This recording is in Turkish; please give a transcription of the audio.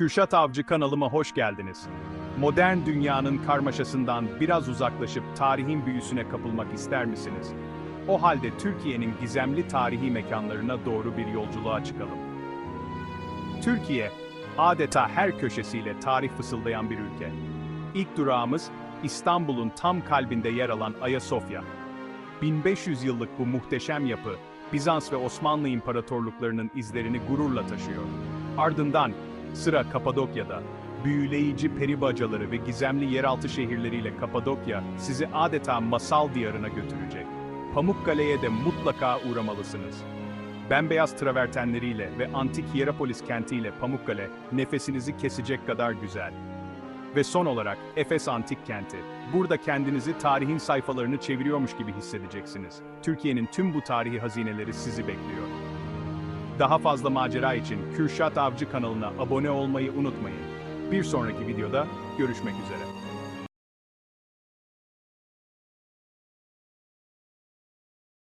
Kürşat Avcı kanalıma hoş geldiniz. Modern dünyanın karmaşasından biraz uzaklaşıp tarihin büyüsüne kapılmak ister misiniz? O halde Türkiye'nin gizemli tarihi mekanlarına doğru bir yolculuğa çıkalım. Türkiye, adeta her köşesiyle tarih fısıldayan bir ülke. İlk durağımız İstanbul'un tam kalbinde yer alan Ayasofya. 1500 yıllık bu muhteşem yapı, Bizans ve Osmanlı İmparatorluklarının izlerini gururla taşıyor. Ardından sıra Kapadokya'da, büyüleyici peri bacaları ve gizemli yeraltı şehirleriyle Kapadokya sizi adeta masal diyarına götürecek. Pamukkale'ye de mutlaka uğramalısınız. Bembeyaz travertenleriyle ve antik Hierapolis kentiyle Pamukkale nefesinizi kesecek kadar güzel. Ve son olarak Efes Antik Kenti. Burada kendinizi tarihin sayfalarını çeviriyormuş gibi hissedeceksiniz. Türkiye'nin tüm bu tarihi hazineleri sizi bekliyor. Daha fazla macera için Kürşat Avcı kanalına abone olmayı unutmayın. Bir sonraki videoda görüşmek üzere.